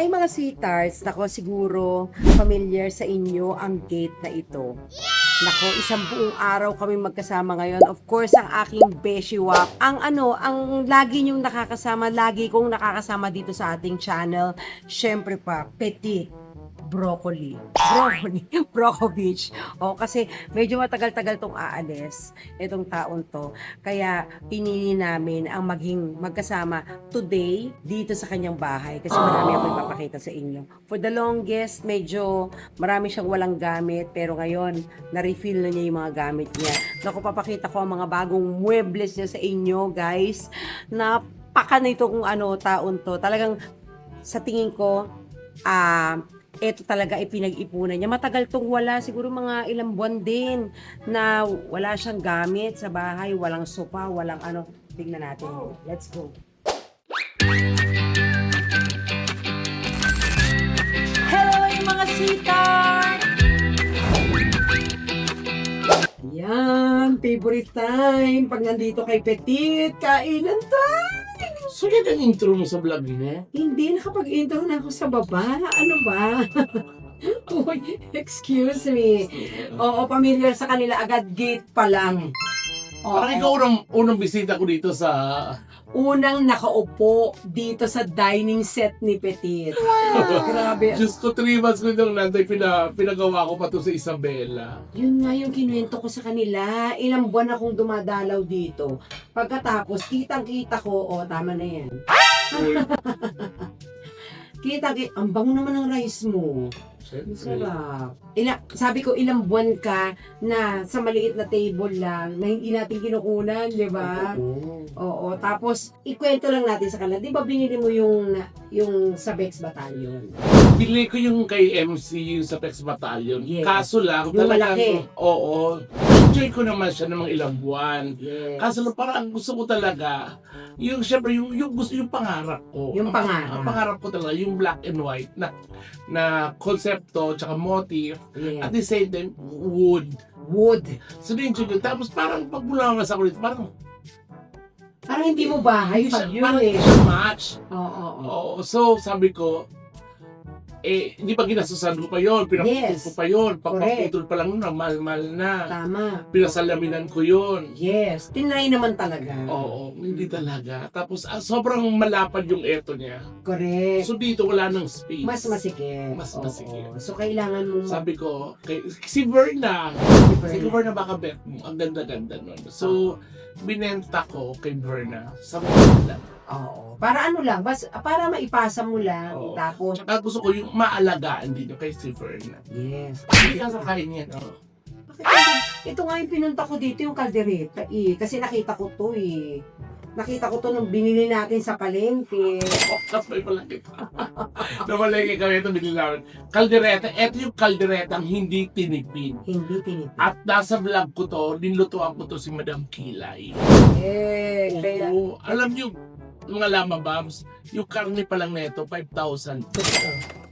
Hi mga sweethearts, nako siguro familiar sa inyo ang gate na ito. Nako, isang buong araw kami magkasama ngayon. Of course, ang aking beshiwap, ang ano, ang lagi niyong nakakasama, lagi kong nakakasama dito sa ating channel. Syempre pa, Petit broccoli. Broccoli. Broccovich. O, kasi medyo matagal-tagal tong aalis, itong taon to. Kaya pinili namin ang maging magkasama today dito sa kanyang bahay. Kasi marami akong ipapakita sa inyo. For the longest, medyo marami siyang walang gamit. Pero ngayon, na-refill na niya yung mga gamit niya. Naku, papakita ko ang mga bagong muebles niya sa inyo, guys. Napaka na itong ano, taon to. Talagang sa tingin ko, ah, eto talaga ay pinag-ipunan niya. Matagal tong wala, siguro mga ilang buwan din na wala siyang gamit sa bahay, walang sopa, walang ano. Tingnan natin. Let's go. Hello, mga sitar! Yan, favorite time. Pag nandito kay Petit, kainan time! Sulit ang intro mo sa vlog mo. Hindi, nakapag-intro na ako sa baba. Ano ba? Uy, excuse me. Oo, familiar sa kanila agad gate pa lang. Oo. Parang ikaw unang, unang bisita ko dito sa... Unang nakaupo dito sa dining set ni Petit. Grabe. Diyos ko, 3 months ko nung nanday, pina, pinagawa ko pa to sa Isabela. Yun nga yung kinuwento ko sa kanila. Ilang buwan akong dumadalaw dito. Pagkatapos, kitang-kita ko, oh, tama na yan. Kita, kita, ang bango naman ng rice mo. Sarap. Ila, sabi ko, ilang buwan ka na sa maliit na table lang na hindi natin kinukunan, di ba? Oo. Oo. Tapos, ikwento lang natin sa kanila. Di ba binili mo yung, yung sa Bex Battalion? Bili ko yung kay MC yung sa Pex Battalion. Yes. Kaso lang, Yung talagang, malaki. oo. Enjoy ko naman siya ng mga ilang buwan. Yes. Kaso lang, parang ang gusto ko talaga, yung syempre, yung, yung gusto, yung pangarap ko. Yung Ang- pangarap. Ang pangarap ko talaga, yung black and white na, na konsepto, tsaka motif, yes. at the same time, wood. Wood. So, na-enjoy ko. Tapos parang pag bulawas ako dito, parang, Parang hindi mo bahay hindi pag siya, yun parang eh. siya match. Oo, oo, oo. Oo, so sabi ko, eh, hindi pa ginasusan ko pa yun, pinaputol Yes. ko pa yun, Correct. pagpaputol pa lang nun, mahal-mahal na. Tama. Pinasalaminan ko yun. Yes. Tinry naman talaga. Oo, hindi talaga. Tapos ah, sobrang malapad yung eto niya. Correct. So dito wala nang space. Mas masikip. Mas Oo. masikip. So, kailangan mo Sabi ko, kay, si Verna, si Verna. Baka bet mo, ang ganda-ganda nun. So, binenta ko kay Verna sa mga Oo. Para ano lang, bas, para maipasa mo lang. Oo. Tapos, Tsaka gusto ko yung maalagaan din yung kay si Verna. yes. Hindi ka. Oh. Bakit hindi? Ito nga yung pinunta ko dito, yung kaldereta eh. Kasi nakita ko to eh. Nakita ko to nung binili natin sa palengke. Oh, kapay pala kita. Namalengke kami ito binili namin. Kaldereta, ito yung kalderetang hindi tinipid. Hindi tinipid. At nasa vlog ko to, nilutuan ko to si Madam Kilay. Eh, kaya... Oo, alam niyo, mga lama bombs, yung karne pa lang neto, 5,000. Totoo.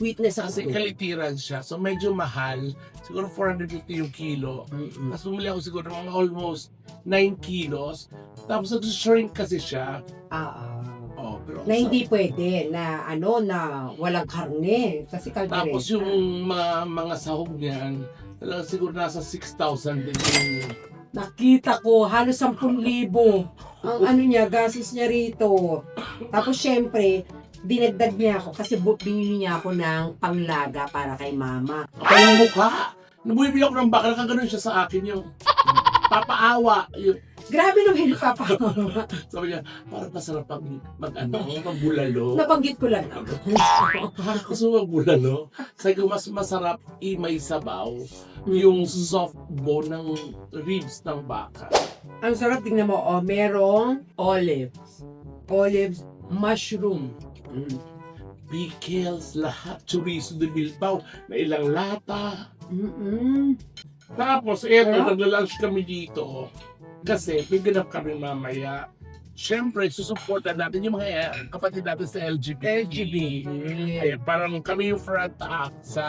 Witness ako. Kasi kalitiran siya, so medyo mahal. Siguro 450 yung kilo. Mm-mm. Tapos bumili ako siguro mga almost 9 kilos. Tapos nag-shrink kasi siya. Ah, ah. Oh, pero Na hindi pwede na ano na walang karne kasi kaldereta. Tapos yung mga mga sahog niyan, talaga siguro nasa 6,000 din yung... nakita ko halos 10,000 ang ano niya, gasis niya rito. Tapos syempre, dinagdag niya ako kasi bu- binili niya ako ng panglaga para kay mama. Kaya mukha! Nabibili ako ng bakal, kagano'n siya sa akin yung papaawa. Yung, Grabe naman yung papakawa. sabi niya, parang masarap pag mag, ano, magbulalo. Nabanggit ko lang. Parang gusto magbulalo. Sabi ko, mas masarap imay sabaw yung soft bone ng ribs ng baka. Ang sarap tingnan mo, oh, merong olives. Olives, mushroom. Mm. Pickles, lahat, chorizo de bilbao, na ilang lata. Mm-mm. Tapos, eto, Sarap. nagla-lunch kami dito. Kasi, may ganap kami mamaya. Siyempre, susuportan natin yung mga eh, kapatid natin sa LGBT. LGBT. Ayan, parang kami yung front act sa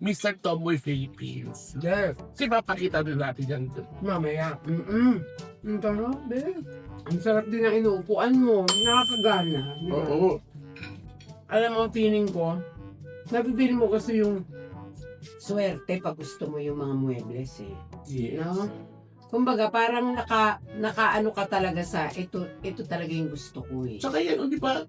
Mr. Tomboy Philippines. Yes. Kasi papakita din natin yan. Mamaya. Mm-mm. Ang sarap, babe. Ang sarap din ang inuupuan mo. Nakakagana. di ba? Oo. alam mo, feeling ko, napipili mo kasi yung swerte pag gusto mo yung mga muebles eh. Yes. No? Kumbaga, parang naka, nakaano ka talaga sa, ito, ito talaga yung gusto ko eh. Tsaka yan, oh, di ba?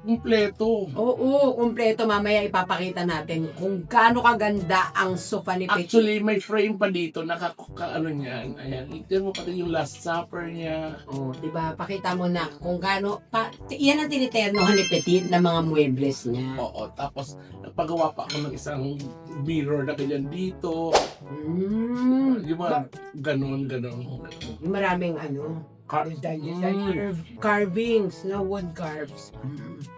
Kompleto. Oo, kumpleto. Mamaya ipapakita natin kung gaano kaganda ang sofa ni Petit. Actually, may frame pa dito. Naka, ka, ano niyan. Ayan. Ito mo pati yung last supper niya. Oh, 'di ba? Pakita mo na kung gaano pa yan ang tiniternohan ni Petit na mga muebles niya. Oo. Tapos, nagpagawa pa ako ng isang mirror na ganyan dito. Mm. Yung mga ganon, ganon. Yung maraming ano, design, design, Mm. curve, carvings, na wood carves.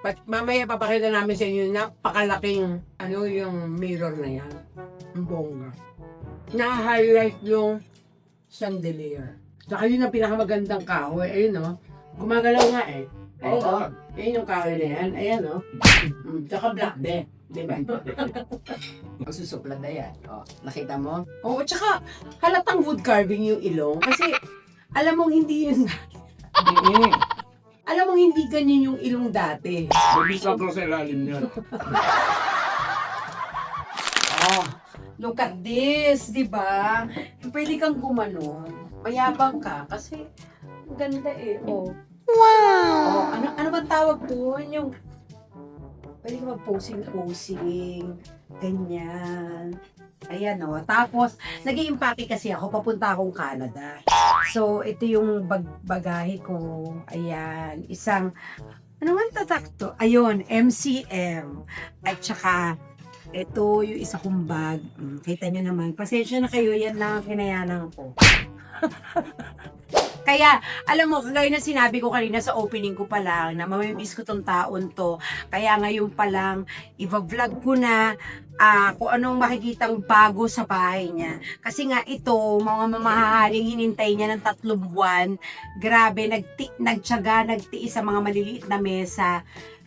But mamaya papakita namin sa inyo napakalaking ano yung mirror na yan. Ang bongga. Na-highlight yung chandelier. Saka yun ang pinakamagandang kahoy. Ayun no. Gumagalaw nga eh. Oo. Ayun, oh. Ayun yung kahoy na yan. Ayan no. Mm, Tsaka black de. Di ba? Magsusupla na yan. Oh, nakita mo? Oo, tsaka halatang wood carving yung ilong. Kasi alam mong hindi yun Mm. alam mong hindi ganyan yung ilong dati. May ko sa ilalim niyan. Oh, look at this, di ba? Pwede kang gumanon. Mayabang ka kasi ang ganda eh. Oh. Wow! Oh, ano, ano ba tawag doon? Yung pwede ka mag-posing-posing. Ganyan. Ayan o. Tapos, nag kasi ako. Papunta akong Canada. So, ito yung bag ko. Ayan. Isang, ano man tatak to? Ayun, MCM. At saka, ito yung isa kong bag. Mm, Kita nyo naman. Pasensya na kayo. Yan lang ang kinayanan ko. Kaya, alam mo, gaya na sinabi ko kanina sa opening ko pa lang, na mamimiss ko tong taon to. Kaya ngayon pa lang, i-vlog ko na ah, kung anong makikitang bago sa bahay niya. Kasi nga ito, mga mamahaling hinintay niya ng tatlong buwan. Grabe, nagti nagtyaga, nagtiis sa mga maliliit na mesa.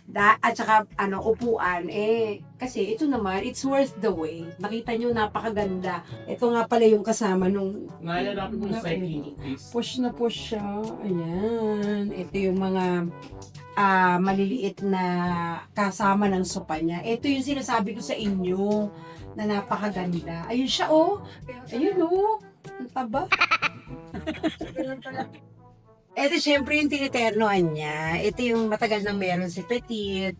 Da, at saka ano upuan eh kasi ito naman it's worth the wait nakita nyo napakaganda ito nga pala yung kasama nung Naya natin yung cycling case. push na push siya. Ayan. Ito yung mga ah, maliliit na kasama ng sopa niya. Ito yung sinasabi ko sa inyo na napakaganda. Ayun siya, oh. Ayun, oh. Ang taba. Ito, syempre, yung tiniternoan niya. Ito yung matagal nang meron si Petit.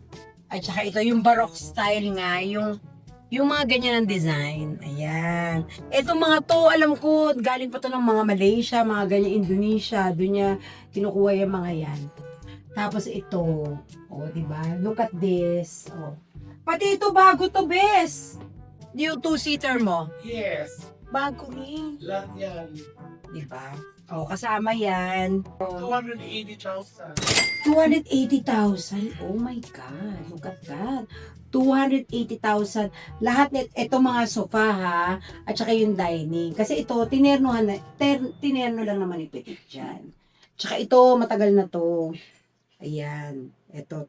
At saka ito, yung baroque style nga, yung yung mga ganyan ang design. Ayan. Itong mga to, alam ko, galing pa to ng mga Malaysia, mga ganyan Indonesia. Doon niya kinukuha yung mga yan. Tapos ito, oh, di ba? Look at this. Oh. Pati ito, bago to, bes. Yung two-seater mo. Yes. Bago rin. Lahat yan. Di ba? Oh, kasama yan. 280,000. 280,000. Oh my God. Look at that. 280,000. Lahat net ito mga sofa ha, at saka yung dining. Kasi ito tinernohan na, ter, tinerno lang naman ni Petit dyan. Tsaka ito matagal na to. Ayan. Ito.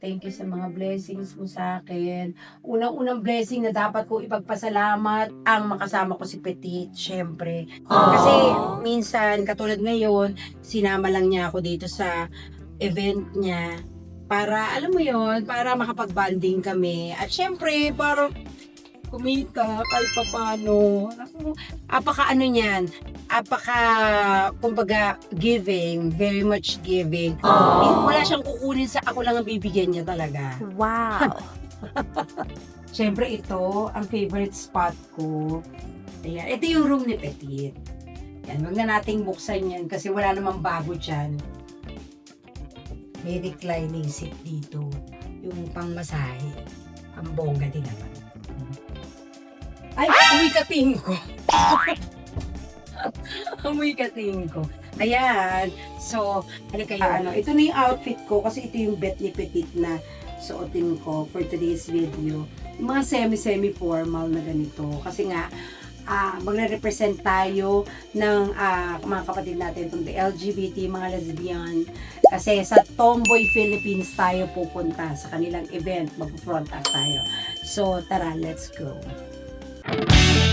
Thank you sa mga blessings mo sa akin. Unang-unang blessing na dapat ko ipagpasalamat ang makasama ko si Petit, syempre. Kasi minsan, katulad ngayon, sinama lang niya ako dito sa event niya para, alam mo yon para makapag-banding kami. At syempre, para kumita kahit papano. Ako, Apaka ano niyan, apaka, kumbaga, giving, very much giving. Eh, wala siyang kukunin sa ako lang ang bibigyan niya talaga. Wow. Siyempre ito, ang favorite spot ko. Ayan, ito yung room ni Petit. Yan, wag na nating buksan yan kasi wala namang bago dyan. May reclining seat dito. Yung pangmasahe. Ang bongga din naman. Ay, amoy kating ko. amoy kating ko. Ayan. So, ano kayo? Ano, ito na yung outfit ko kasi ito yung bet ni Petit na suotin ko for today's video. Yung mga semi-semi formal na ganito. Kasi nga, ah, magre-represent tayo ng ah, mga kapatid natin itong LGBT, mga lesbian. Kasi sa Tomboy Philippines tayo pupunta sa kanilang event. Mag-front tayo. So, tara, let's go. Bye.